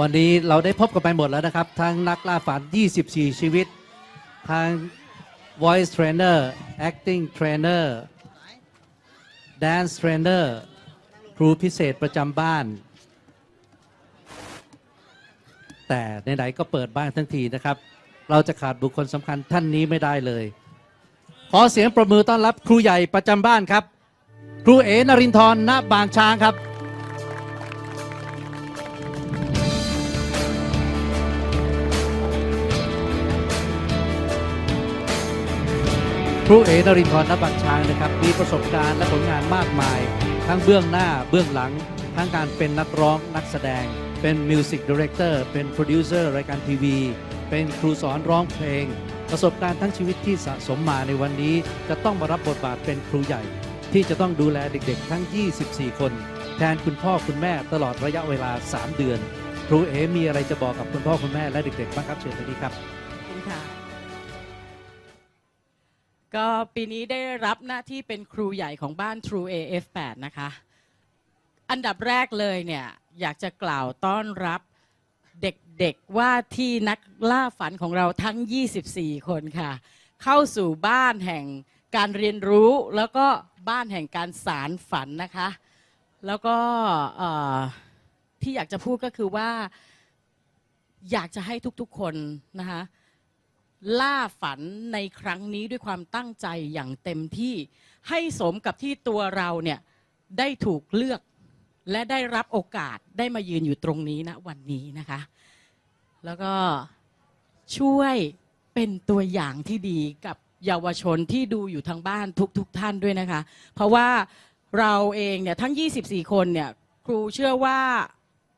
วันนี้เราได้พบกันไปหมดแล้วนะครับ ทั้งนักล่าฝัน 24 ชีวิต ทั้ง voice trainer acting trainer dance trainer ครูพิเศษประจำบ้าน แต่ไหนๆก็เปิดบ้านทั้งทีนะครับ เราจะขาดบุคคลสำคัญท่านนี้ไม่ได้เลย ขอเสียงประมือต้อนรับครูใหญ่ประจำบ้านครับ ครูเอนรินทร์ณบางช้างครับ ครูเอนรินทร์ณบางช้างนะครับมีประสบการณ์และผลงานมากมาย ทั้งเบื้องหน้าเบื้องหลัง ทั้งการเป็นนักร้องนักแสดง เป็นมิวสิกดีเรคเตอร์เป็นโปรดิวเซอร์รายการทีวี เป็นครูสอนร้องเพลง ประสบการณ์ทั้งชีวิตที่สะสมมาในวันนี้ จะต้องมารับบทบาทเป็นครูใหญ่ ที่จะต้องดูแลเด็กๆ ทั้ง 24 คน แทนคุณพ่อคุณแม่ตลอดระยะเวลา 3 เดือน ครูเอมีอะไรจะบอกกับคุณพ่อคุณแม่และเด็กๆบ้างครับเชิญเลยครับขอบคุณค่ะ ก็ปีนี้ได้รับหน้าที่เป็นครูใหญ่ของบ้าน True AF8 นะคะ อันดับแรกเลยเนี่ย อยากจะกล่าวต้อนรับเด็กๆว่าที่นักล่าฝันของเราทั้ง 24 คนค่ะ เข้าสู่บ้านแห่งการเรียนรู้แล้วก็บ้านแห่งการสารฝันนะคะ แล้วก็ที่อยากจะพูดก็คือว่า อยากจะให้ทุกๆคนนะคะ ล่าฝันในครั้งนี้ด้วยความตั้งใจอย่างเต็มที่ ให้สมกับที่ตัวเราเนี่ยได้ถูกเลือก และได้รับโอกาสได้มายืนอยู่ตรงนี้นะวันนี้นะคะ แล้วก็ช่วยเป็นตัวอย่างที่ดีกับเยาวชนที่ดูอยู่ทางบ้านทุกๆทท่านด้วยนะคะ เพราะว่าเราเองเนี่ยทั้ง 24 คนเนี่ยครูเชื่อว่า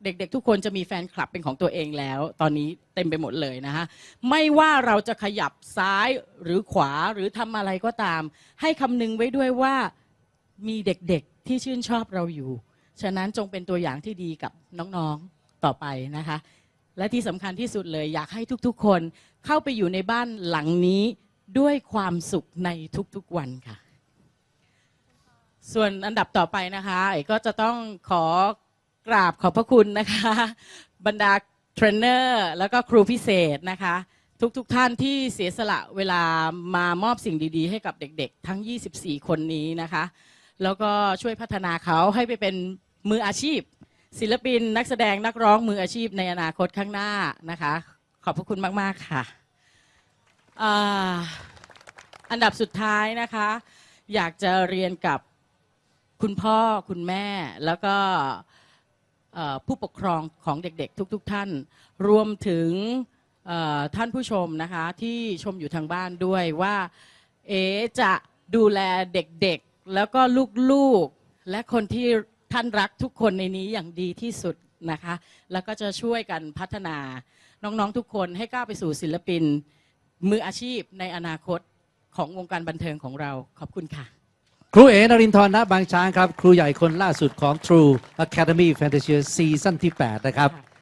เด็กๆ ทุกคนจะมีแฟนคลับเป็นของตัวเองแล้ว ตอนนี้เต็มไปหมดเลยนะคะไม่ว่าเราจะขยับซ้ายหรือขวาหรือทำอะไรก็ตาม ให้คำนึงไว้ด้วยว่ามีเด็กๆที่ชื่นชอบเราอยู่ ฉะนั้นจงเป็นตัวอย่างที่ดีกับน้องๆต่อไปนะคะ และที่สำคัญที่สุดเลยอยากให้ทุกๆ คนเข้าไปอยู่ในบ้านหลังนี้ด้วยความสุขในทุกๆวันค่ะ ส่วนอันดับต่อไปนะคะก็จะต้องขอ กราบขอบพระคุณนะคะ บรรดาเทรนเนอร์แล้วก็ครูพิเศษนะคะ ทุกๆทท่านที่เสียสละเวลามามอบสิ่งดีๆ ให้กับเด็กๆ ทั้ง 24 คนนี้นะคะ แล้วก็ช่วยพัฒนาเขาให้ไปเป็นมืออาชีพ ศิลปินนักแสดงนักร้องมืออาชีพในอนาคตข้างหน้านะคะ ขอบพระคุณมาก ๆ ค่ะอ่าอันดับสุดท้ายนะคะ อยากจะเรียนกับคุณพ่อคุณแม่แล้วก็ ผู้ปกครองของเด็กๆ ทุกๆ ท่าน รวมถึงท่านผู้ชมนะคะที่ชมอยู่ทางบ้านด้วยว่า เอจะดูแลเด็กๆ แล้วก็ลูกๆ และคนที่ท่านรักทุกคนในนี้อย่างดีที่สุดนะคะ แล้วก็จะช่วยกันพัฒนาน้องๆทุกคนให้ก้าวไปสู่ศิลปิน มืออาชีพในอนาคตของวงการบันเทิงของเราขอบคุณค่ะ ครูเอนรินทร์ณบางช้างครับ ครูใหญ่คนล่าสุดของ True Academy Fantasy ซีซั่นที่ 8 นะครับ